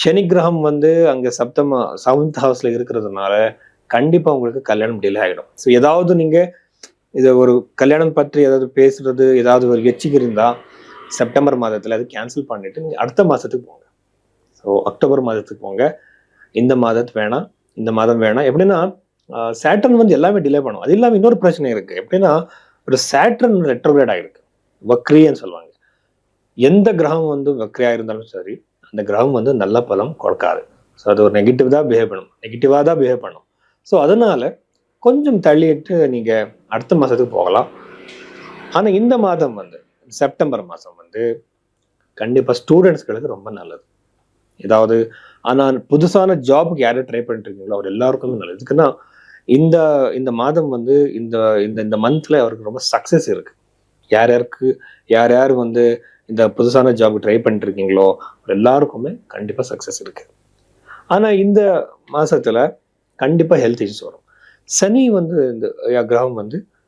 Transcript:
சனி கிரகம் வந்து அங்கே சப்தமா செவன்த் ஹவுஸில் இருக்கிறதுனால கண்டிப்பாக உங்களுக்கு கல்யாணம் டிலே ஆகிடும் ஸோ ஏதாவது நீங்கள் இதை ஒரு கல்யாணம் பற்றி ஏதாவது பேசுறது ஏதாவது ஒரு எச்சிக்கு இருந்தால் செப்டம்பர் மாதத்தில் அது கேன்சல் பண்ணிட்டு நீங்கள் அடுத்த மாதத்துக்கு போங்க. ஸோ அக்டோபர் மாதத்துக்கு போங்க. இந்த மாதத்து வேணாம் இந்த மாதம் வேணாம். எப்படின்னா சேட்டன் வந்து எல்லாமே டிலே பண்ணும். அது இல்லாமல் இன்னொரு பிரச்சனை இருக்கு. எப்படின்னா ஒரு சேட்டன் ரெட்ரோகிரேட் ஆகிருக்கு வக்ரியன்னு சொல்லுவாங்க. எந்த கிரகம் வந்து வக்ரியா இருந்தாலும் சரி அந்த கிரகம் வந்து நல்ல பலம் கொடுக்காது. ஸோ அது ஒரு நெகட்டிவ் தான் பிஹேவ் பண்ணும். நெகட்டிவாக தான் பிஹேவ் பண்ணும். ஸோ அதனால கொஞ்சம் தள்ளிட்டு நீங்கள் அடுத்த மாதத்துக்கு போகலாம். ஆனால் இந்த மாதம் வந்து செப்டம்பர் மாதம் வந்து கண்டிப்பாக ஸ்டூடெண்ட்ஸ்களுக்கு ரொம்ப நல்லது. ஏதாவது ஆனால் புதுசான ஜாபுக்கு யாரும் ட்ரை பண்ணிட்டு இருக்கீங்களோ அவர் எல்லாருக்குமே நல்லது. இதுக்குன்னா இந்த இந்த மாதம் வந்து இந்த இந்த இந்த மந்தில் அவருக்கு ரொம்ப சக்ஸஸ் இருக்குது யார் யாருக்கு யார் யார் வந்து இந்த புதுசான ஜாப் ட்ரை பண்ணிட்டு இருக்கீங்களோ எல்லாருக்குமே கண்டிப்பாக சக்ஸஸ் இருக்கு. ஆனால் இந்த மாதத்தில் கண்டிப்பாக ஹெல்த் இஷ்யூஸ் வரும். சனி வந்து இந்த கிரகம் வந்து